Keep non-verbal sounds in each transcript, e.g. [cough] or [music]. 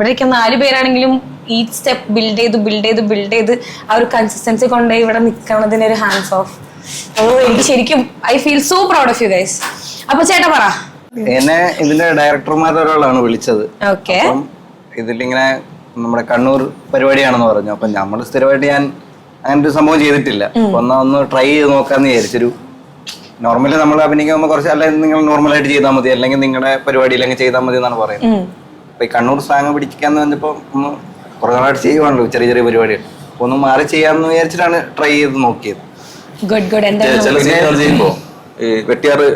ഇവിടേക്ക് നാല് പേരാണെങ്കിലും ഈ സ്റ്റെപ്പ് ബിൽഡ് ചെയ്ത് ബിൽഡ് ചെയ്ത് ബിൽഡ് ചെയ്ത് ആ ഒരു കൺസിസ്റ്റൻസി കൊണ്ടുപോയി ഇവിടെ നിൽക്കണതിന് ഒരു ഹാൻഡ്സ് ഓഫ് ഓ എനിക്ക് ശരിക്കും I feel so proud of you guys അപ്പൊ ചേട്ടാ പറ. എന്നെ ഇതിന്റെ ഡയറക്ടർമാരുടെ ഒരാളാണ് വിളിച്ചത്. ഓക്കെ ഇതിലിങ്ങനെ നമ്മുടെ കണ്ണൂർ പരിപാടിയാണെന്ന് പറഞ്ഞു. അപ്പൊ നമ്മൾ സ്ഥിരമായിട്ട് ഞാൻ അങ്ങനെ ഒരു സംഭവം ചെയ്തിട്ടില്ല. ഒന്ന് ഒന്ന് ട്രൈ ചെയ്ത് നോക്കാന്ന് വിചാരിച്ചൊരു നോർമലി നമ്മൾ അഭിനയിക്കുമ്പോൾ കുറച്ച് അല്ലെങ്കിൽ നിങ്ങൾ നോർമലായിട്ട് ചെയ്താൽ മതി അല്ലെങ്കിൽ നിങ്ങളുടെ പരിപാടിയിൽ അങ്ങ് ചെയ്താൽ മതി എന്നാണ് പറയുന്നത്. അപ്പൊ ഈ കണ്ണൂർ സ്ലാങ് പിടിക്കാന്ന് പറഞ്ഞപ്പോൾ ഒന്ന് കുറെ നാളായിട്ട് ചെയ്യുവാണല്ലോ ചെറിയ ചെറിയ പരിപാടികൾ. അപ്പൊ ഒന്ന് മാറി ചെയ്യാന്ന് വിചാരിച്ചിട്ടാണ് ട്രൈ ചെയ്ത് നോക്കിയത്. ഗുഡ് ഗുഡ് ചില സീനുകൾ ചെയ്യുമ്പോ ഈ വെട്ടിയാറ്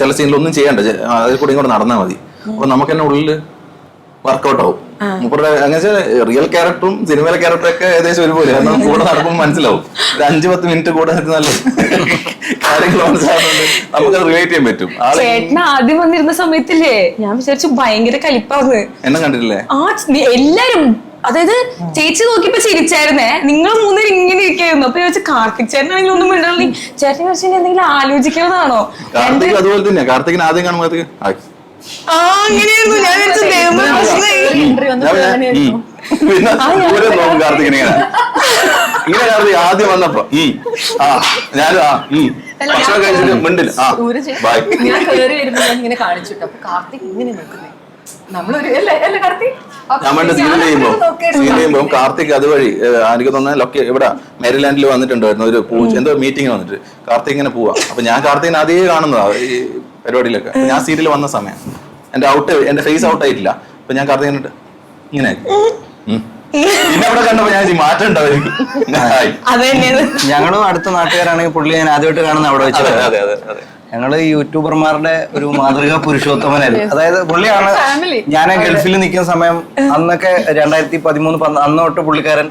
ചില സീനിൽ ഒന്നും ചെയ്യണ്ട. അതിൽ കൂടി ഇങ്ങോട്ട് നടന്നാൽ മതി. അപ്പൊ നമുക്ക് തന്നെ ഉള്ളിൽ വർക്കൗട്ട് ആവും മൂപ്പറുടെ അങ്ങനെ റിയൽ ക്യാരക്ടറും സിനിമയിലെ ക്യാരക്ടറും ഒക്കെ ഏകദേശം ഒരുപോലെ. കാരണം [laughs] കൂടെ നടക്കുമ്പോൾ മനസ്സിലാവും. ഒരു അഞ്ച് പത്ത് മിനിറ്റ് കൂടെ നല്ല കാര്യങ്ങൾ മനസ്സിലാവുന്നുണ്ട്. നമുക്ക് റിലേറ്റ് ചെയ്യാൻ പറ്റും. ചേട്ടന ആദ്യം വന്നിരുന്ന സമയത്തില്ലേ? ഞാൻ വിചാരിച്ചു ഭയങ്കര കലിപ്പാന്ന്. എന്നെ കണ്ടിട്ടില്ലേ? ആ എല്ലാരും അതായത് ചേച്ചി നോക്കിയപ്പോ ചിരിച്ചായിരുന്നേ. നിങ്ങൾ മൂന്നേരം ഇങ്ങനെ ഇരിക്കായിരുന്നു. അപ്പൊ ചോദിച്ചു കാർത്തിക് ചേട്ടനാണെങ്കിൽ ഒന്നും വേണ്ടി ചേട്ടനെ കുറിച്ച് എന്തെങ്കിലും ആലോചിക്കുന്നതാണോ അതുപോലെ തന്നെയാ. കാർത്തികിന് ആദ്യം കാണുമ്പോൾ ആ അങ്ങനെയായിരുന്നു. ഞാൻ വിചാരിച്ചു ദൈവമേ, പ്രശ്നമായി. പിന്നെ നോക്കും കാർത്തികിന് ഇങ്ങനെ ഇങ്ങനെ കാർത്തിക് ആദ്യം വന്നപ്പോ ഈ ആ ഞാനും ആ ഈ ഭക്ഷണം കഴിച്ചിട്ട് മിണ്ടില്ല. ആ ബൈ ഞാൻ കയറി വരുമ്പോ ഞാൻ ഇങ്ങനെ കാണിച്ചിട്ട് അപ്പൊ കാർത്തിക് ഇങ്ങനെ നിൽക്കുന്നേ. നമ്മളൊരു അല്ലേ അല്ലേ കാർത്തിക് സീൻ സീൻ കാർത്തിക് അതുവഴി എനിക്ക് തോന്നുന്ന ലൊക്കെ ഇവിടെ മെരിലാൻഡിൽ വന്നിട്ടുണ്ടായിരുന്നു. ഒരു പൂ എന്തോ മീറ്റിംഗ് വന്നിട്ട് കാർത്തിക് ഇങ്ങനെ പോവാ. അപ്പൊ ഞാൻ കാർത്തികിനെ അതേ കാണുന്നതാ. ഈ പരിപാടിയിലൊക്കെ. അപ്പൊ ഞാൻ സീരിയൽ വന്ന സമയം. എന്റെ ഔട്ട് എന്റെ ഫേസ് ഔട്ട് ആയിട്ടില്ല. അപ്പൊ ഞാൻ കറുതി കണ്ടിട്ട് ഇങ്ങനെ ഉം. പിന്നെ അവിടെ കണ്ടപ്പോ ഞാൻ മാറ്റം ഞങ്ങളും അടുത്ത നാട്ടുകാരാണെങ്കിൽ പുള്ളി ഞാൻ ആദ്യമായിട്ട് കാണുന്ന അവിടെ വെച്ച് അതെ അതെ അതെ. ഞങ്ങൾ യൂട്യൂബർമാരുടെ ഒരു മാതൃകാ പുരുഷോത്തമനായിരുന്നു. അതായത് പുള്ളിയാണ്. ഞാൻ ഗൾഫിൽ നിൽക്കുന്ന സമയം അന്നൊക്കെ രണ്ടായിരത്തി പതിമൂന്ന് അന്ന് തൊട്ട് പുള്ളിക്കാരൻ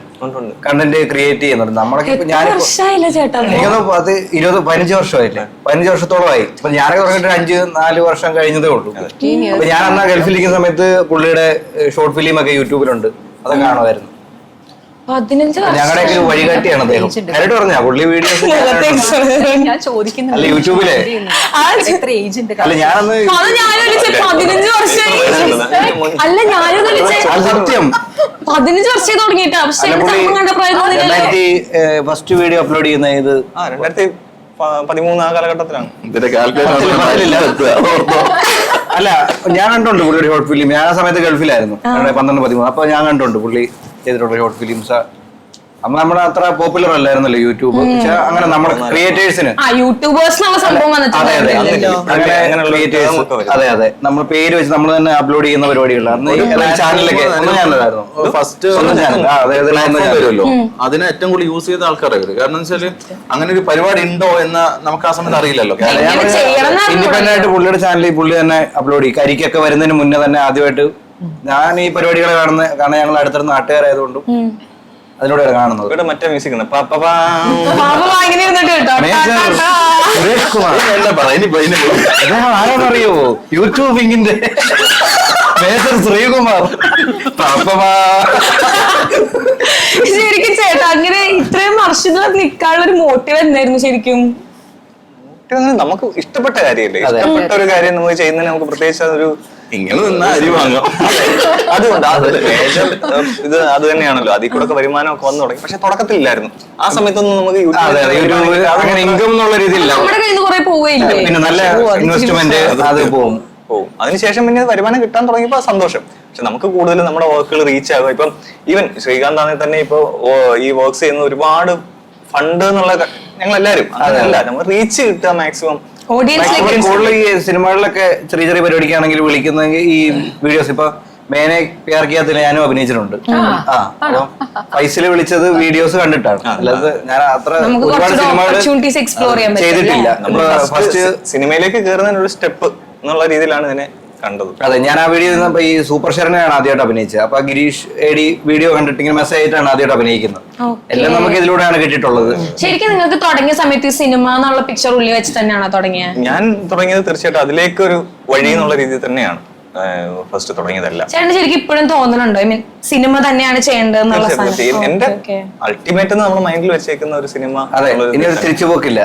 കണ്ടന്റ് ക്രിയേറ്റ് ചെയ്യുന്നുണ്ട്. നമ്മളൊക്കെ ഇപ്പൊ അത് ഇരുപത് പതിനഞ്ച് വർഷമായില്ലേ? പതിനഞ്ച് വർഷത്തോളമായി. അപ്പൊ ഞാനൊക്കെ തുടങ്ങിയിട്ട് അഞ്ച് നാല് വർഷം കഴിഞ്ഞതേ ഉള്ളൂ. അപ്പൊ ഞാൻ അന്ന് ഗൾഫിൽ നിൽക്കുന്ന സമയത്ത് പുള്ളിയുടെ ഷോർട്ട് ഫിലിം ഒക്കെ യൂട്യൂബിലുണ്ട്. അതൊക്കെ കാണുമായിരുന്നു. പതിനഞ്ച് ഞങ്ങളുടെയൊക്കെ ഒരു വഴികാട്ടിയാണ് അദ്ദേഹം നേരിട്ട് പറഞ്ഞാ പുള്ളി വീഡിയോസ് ഞാൻ ചോദിക്കുന്നുണ്ട് അല്ല, യൂട്യൂബിലെ? എത്ര ഏജ് ഉണ്ട് അല്ല ഞാനന്ന് പതിനഞ്ച് വർഷമായി അല്ല ഞാനും സത്യം പതിനഞ്ച് വർഷമായി തുടങ്ങിയിട്ട് പക്ഷെ രണ്ടായിരത്തി ഫസ്റ്റ് വീഡിയോ അപ്ലോഡ് ചെയ്യുന്ന ഇത് ആ രണ്ടായിരത്തി പതിമൂന്ന് കാലഘട്ടത്തിലാണ് അല്ല ഞാൻ കണ്ടുണ്ട് പുള്ളിയുടെ ഷോർട്ട് ഫിലിം ഞാൻ ആ സമയത്ത് ഗൾഫിലായിരുന്നു പന്ത്രണ്ട് പതിമൂന്ന് അപ്പൊ ഞാൻ കണ്ടുണ്ട് പുള്ളി ചെയ്തിട്ടുള്ള ഷോർട്ട് ഫിലിംസ് അന്ന് നമ്മുടെ അത്ര പോപ്പുലർ അല്ലായിരുന്നല്ലോ യൂട്യൂബ് പക്ഷെ അങ്ങനെ നമ്മുടെ ക്രിയേറ്റേഴ്സിന് ആ യൂട്യൂബേഴ്സ് എന്നുള്ള സംഭവം അതെ അതെ. നമ്മൾ പേര് വെച്ച് നമ്മൾ തന്നെ അപ്ലോഡ് ചെയ്യുന്ന പരിപാടികളാണ് അന്ന് എല്ലാ ചാനലിലൊക്കെ ഒന്ന് ഞാനല്ലായിരുന്നു. ഫസ്റ്റ് വരുമല്ലോ. അതിനെ ഏറ്റവും കൂടുതൽ യൂസ് ചെയ്ത ആൾക്കാരെ വരും കാരണം വെച്ചാൽ അങ്ങനെ ഒരു പരിപാടി ഉണ്ടോ എന്ന് നമുക്ക് ആ സമയത്ത് അറിയില്ലല്ലോ. ഇൻഡിപെൻഡന്റ് ആയിട്ട് പുള്ളിയുടെ ചാനലിൽ പുള്ളി തന്നെ അപ്ലോഡ് ചെയ്യും. കരിക്കൊക്കെ വരുന്നതിന് മുന്നേ തന്നെ ആദ്യമായിട്ട് ഞാൻ ഈ പരിപാടികളെ കാണുന്ന കാരണം ഞങ്ങൾ അടുത്തൊരു നാട്ടുകാരായതുകൊണ്ടും അതിലൂടെയാണ് കാണുന്നത്. ഇവിടെ മറ്റേ മ്യൂസിക് ഉണ്ട്. ആരാന്നറിയോ? യൂട്യൂബിങ്ങിന്റെ മേജർ ശ്രീകുമാർ. പാപ്പമാ. ശരിക്കും ചേട്ടാ അങ്ങനെ ഇത്രയും വർഷങ്ങൾ നിൽക്കാനുള്ള ഒരു മോട്ടീവ് എന്തായിരുന്നു ശരിക്കും? ഇതൊന്നും നമുക്ക് ഇഷ്ടപ്പെട്ട കാര്യമല്ലേ? ഇഷ്ടപ്പെട്ട ഒരു കാര്യം നമുക്ക് ചെയ്യുന്നതിന് നമുക്ക് പ്രത്യേകിച്ച് അതൊരു ഇങ്ങനെ നിന്നാ അരി വാങ്ങാം. അതുകൊണ്ട് അത് ലേശം, ഇത് അത് തന്നെയാണല്ലോ. അതിൽ കൂടെ ഒക്കെ വരുമാനമൊക്കെ വന്നു തുടങ്ങി. പക്ഷെ തുടക്കത്തിലില്ലായിരുന്നു. ആ സമയത്തൊന്നും നമുക്ക് അങ്ങനെ ഇൻകം എന്നുള്ള രീതിയില്ല പിന്നെ നല്ല ഇൻവെസ്റ്റ്മെന്റ് അത് പോകും പോകും അതിനുശേഷം പിന്നെ വരുമാനം കിട്ടാൻ തുടങ്ങിയപ്പോൾ സന്തോഷം. പക്ഷെ നമുക്ക് കൂടുതൽ നമ്മുടെ വർക്കുകൾ റീച്ച് ആകും. ഇപ്പം ഈവൻ ശ്രീകാന്ത് ആണെങ്കിൽ തന്നെ ഇപ്പൊ ഓ- ഈ വർക്ക്സ് ചെയ്യുന്ന ഒരുപാട് ഫണ്ട് എന്നുള്ള ഞങ്ങൾ എല്ലാരും അതല്ല നമ്മൾ റീച്ച് കിട്ടുക മാക്സിമം കൂടുതൽ ഈ സിനിമകളിലൊക്കെ ചെറിയ ചെറിയ പരിപാടിക്കാണെങ്കിൽ വിളിക്കുന്നെങ്കിൽ ഈ വീഡിയോസ് ഇപ്പൊ മേനെ പ്യാർ കിയാത്തിൽ ഞാനും അഭിനയിച്ചിട്ടുണ്ട്. ആ. അപ്പം പൈസയിൽ വിളിച്ചത് വീഡിയോസ് കണ്ടിട്ടാണ്. അല്ലാതെ ഞാൻ അത്ര ഒരുപാട് സിനിമകൾ ചെയ്തിട്ടില്ല. നമ്മൾ ഫസ്റ്റ് ഫസ്റ്റ് സിനിമയിലേക്ക് കയറുന്നതിനൊരു സ്റ്റെപ്പ് എന്നുള്ള രീതിയിലാണ് ഇതിനെ കണ്ടത്. അതെ ഞാൻ ആ വീഡിയോ ഈ സൂപ്പർ ഷെറിനെയാണ് ആദ്യമായിട്ട് അഭിനയിച്ചത്. അപ്പൊ ഗിരീഷ് എഡി വീഡിയോ കണ്ടിട്ട് ഇങ്ങനെ മെസ്സേജ് ആയിട്ടാണ് ആദ്യമായിട്ട് അഭിനയിക്കുന്നത്. എല്ലാം നമുക്ക് ഇതിലൂടെയാണ് കിട്ടിയിട്ടുള്ളത്. ശരിക്കും നിങ്ങൾക്ക് തുടങ്ങിയ സമയത്ത് ഈ സിനിമ എന്നുള്ള പിക്ചർ ഉള്ളി വെച്ച് തന്നെയാണോ തുടങ്ങിയത്? ഞാൻ തുടങ്ങിയത് തീർച്ചയായിട്ടും അതിലേക്കൊരു വഴി എന്നുള്ള രീതിയിൽ തന്നെയാണ്. ഫസ്റ്റ് തുടങ്ങിയതല്ല. ചേട്ടന് ശരിക്കും ഇപ്പോഴും തോന്നുന്നുണ്ടോ ഐ മീൻ സിനിമ തന്നെയാണ് ചെയ്യേണ്ടത് സാധനം. എന്റെ. അൾട്ടിമേറ്റ് നമ്മൾ മൈൻഡിൽ വെച്ചേക്കുന്ന ഒരു സിനിമ ഇനി ഒരു. തിരിച്ചുപോക്കില്ല.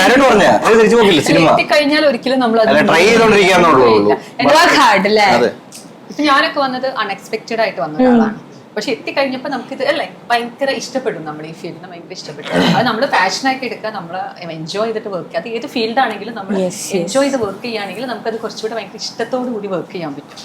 കാര്യം പറഞ്ഞ ഒരു തിരിച്ചുപോക്കില്ല സിനിമ. കഴിഞ്ഞാൽ ഒരിക്കലും നമ്മൾ ട്രൈ ചെയ്തോണ്ടിരിക്കാന്നുള്ളൂ. ഞാനൊക്കെ വന്നത് അൺഎക്സ്പെക്റ്റഡ് ആയിട്ട് വന്ന ഒരാളാണ്. പക്ഷെ എത്തിക്കഴിഞ്ഞപ്പോൾ നമുക്കിത് അല്ലേ ഭയങ്കര ഇഷ്ടപ്പെടും നമ്മൾ ഈ ഫീൽഡിനെ ഭയങ്കര ഇഷ്ടപ്പെടും. അത് നമ്മൾ പാഷനായിട്ട് എടുക്കുക നമ്മൾ എൻജോയ് ചെയ്തിട്ട് വർക്ക് ചെയ്യുക. അത് ഏത് ഫീൽഡാണെങ്കിലും നമ്മൾ. എൻജോയ് ചെയ്ത് വർക്ക് ചെയ്യുകയാണെങ്കിൽ നമുക്കത് കുറച്ചുകൂടെ ഭയങ്കര ഇഷ്ടത്തോടു കൂടി വർക്ക് ചെയ്യാൻ പറ്റും.